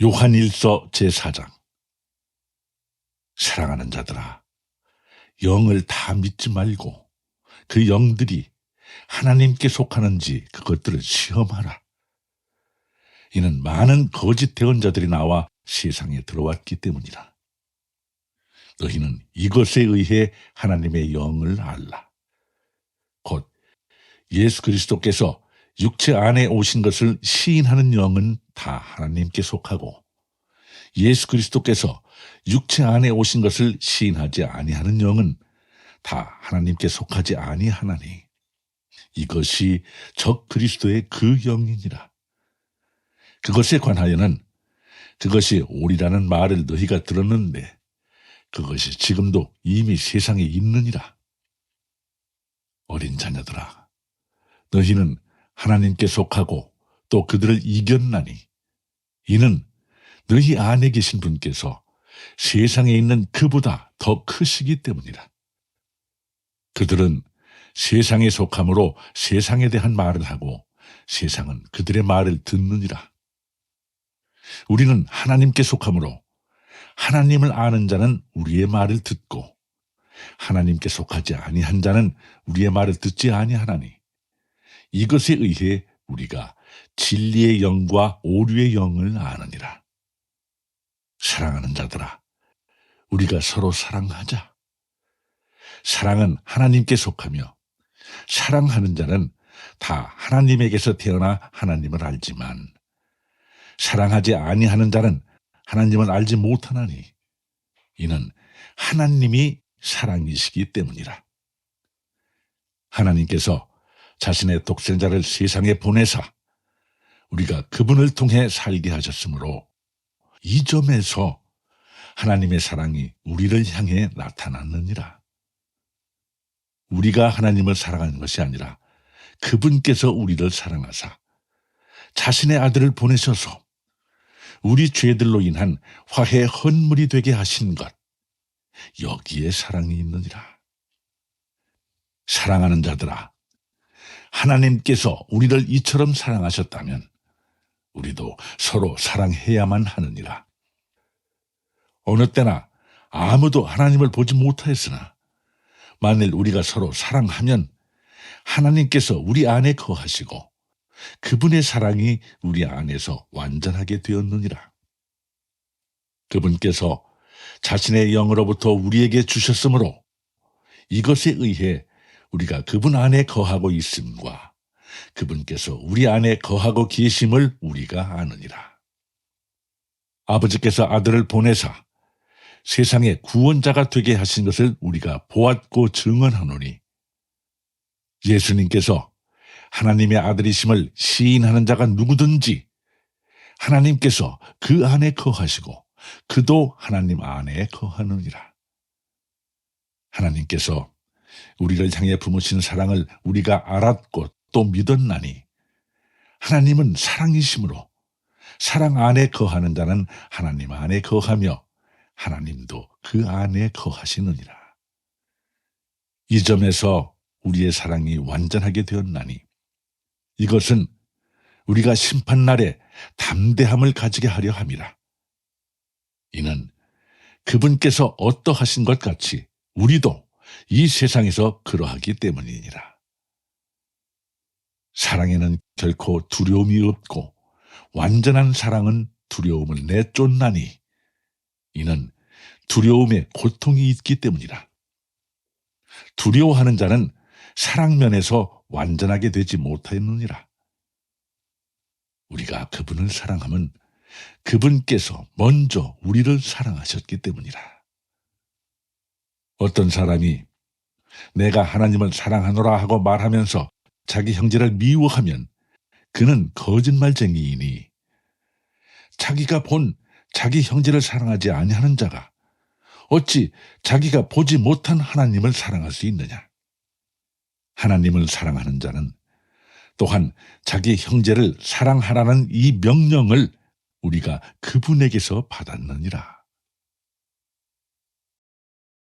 요한일서 제4장 사랑하는 자들아 영을 다 믿지 말고 그 영들이 하나님께 속하는지 그것들을 시험하라. 이는 많은 거짓 대언자들이 나와 세상에 들어왔기 때문이라. 너희는 이것에 의해 하나님의 영을 알라. 곧 예수 그리스도께서 육체 안에 오신 것을 시인하는 영은 다 하나님께 속하고 예수 그리스도께서 육체 안에 오신 것을 시인하지 아니하는 영은 다 하나님께 속하지 아니하나니 이것이 적 그리스도의 그 영이니라. 그것에 관하여는 그것이 옳이라는 말을 너희가 들었는데 그것이 지금도 이미 세상에 있느니라. 어린 자녀들아, 너희는 하나님께 속하고 또 그들을 이겼나니 이는 너희 안에 계신 분께서 세상에 있는 그보다 더 크시기 때문이라. 그들은 세상에 속함으로 세상에 대한 말을 하고 세상은 그들의 말을 듣느니라. 우리는 하나님께 속함으로 하나님을 아는 자는 우리의 말을 듣고 하나님께 속하지 아니한 자는 우리의 말을 듣지 아니하나니 이것에 의해 우리가 진리의 영과 오류의 영을 아느니라. 사랑하는 자들아, 우리가 서로 사랑하자. 사랑은 하나님께 속하며 사랑하는 자는 다 하나님에게서 태어나 하나님을 알지만 사랑하지 아니하는 자는 하나님을 알지 못하나니 이는 하나님이 사랑이시기 때문이라. 하나님께서 자신의 독생자를 세상에 보내사 우리가 그분을 통해 살게 하셨으므로 이 점에서 하나님의 사랑이 우리를 향해 나타났느니라. 우리가 하나님을 사랑하는 것이 아니라 그분께서 우리를 사랑하사 자신의 아들을 보내셔서 우리 죄들로 인한 화해 헌물이 되게 하신 것 여기에 사랑이 있느니라. 사랑하는 자들아 하나님께서 우리를 이처럼 사랑하셨다면 우리도 서로 사랑해야만 하느니라. 어느 때나 아무도 하나님을 보지 못하였으나 만일 우리가 서로 사랑하면 하나님께서 우리 안에 거하시고 그분의 사랑이 우리 안에서 완전하게 되었느니라. 그분께서 자신의 영으로부터 우리에게 주셨으므로 이것에 의해 우리가 그분 안에 거하고 있음과 그분께서 우리 안에 거하고 계심을 우리가 아느니라. 아버지께서 아들을 보내사 세상의 구원자가 되게 하신 것을 우리가 보았고 증언하노니 예수님께서 하나님의 아들이심을 시인하는 자가 누구든지 하나님께서 그 안에 거하시고 그도 하나님 안에 거하느니라. 하나님께서 우리를 향해 품으신 사랑을 우리가 알았고 또 믿었나니 하나님은 사랑이심으로 사랑 안에 거하는 자는 하나님 안에 거하며 하나님도 그 안에 거하시느니라. 이 점에서 우리의 사랑이 완전하게 되었나니 이것은 우리가 심판날에 담대함을 가지게 하려 함이라. 이는 그분께서 어떠하신 것 같이 우리도 이 세상에서 그러하기 때문이니라. 사랑에는 결코 두려움이 없고 완전한 사랑은 두려움을 내쫓나니 이는 두려움에 고통이 있기 때문이라. 두려워하는 자는 사랑면에서 완전하게 되지 못하였느니라. 우리가 그분을 사랑함은 그분께서 먼저 우리를 사랑하셨기 때문이라. 어떤 사람이 내가 하나님을 사랑하노라 하고 말하면서 자기 형제를 미워하면 그는 거짓말쟁이이니 자기가 본 자기 형제를 사랑하지 아니하는 자가 어찌 자기가 보지 못한 하나님을 사랑할 수 있느냐? 하나님을 사랑하는 자는 또한 자기 형제를 사랑하라는 이 명령을 우리가 그분에게서 받았느니라.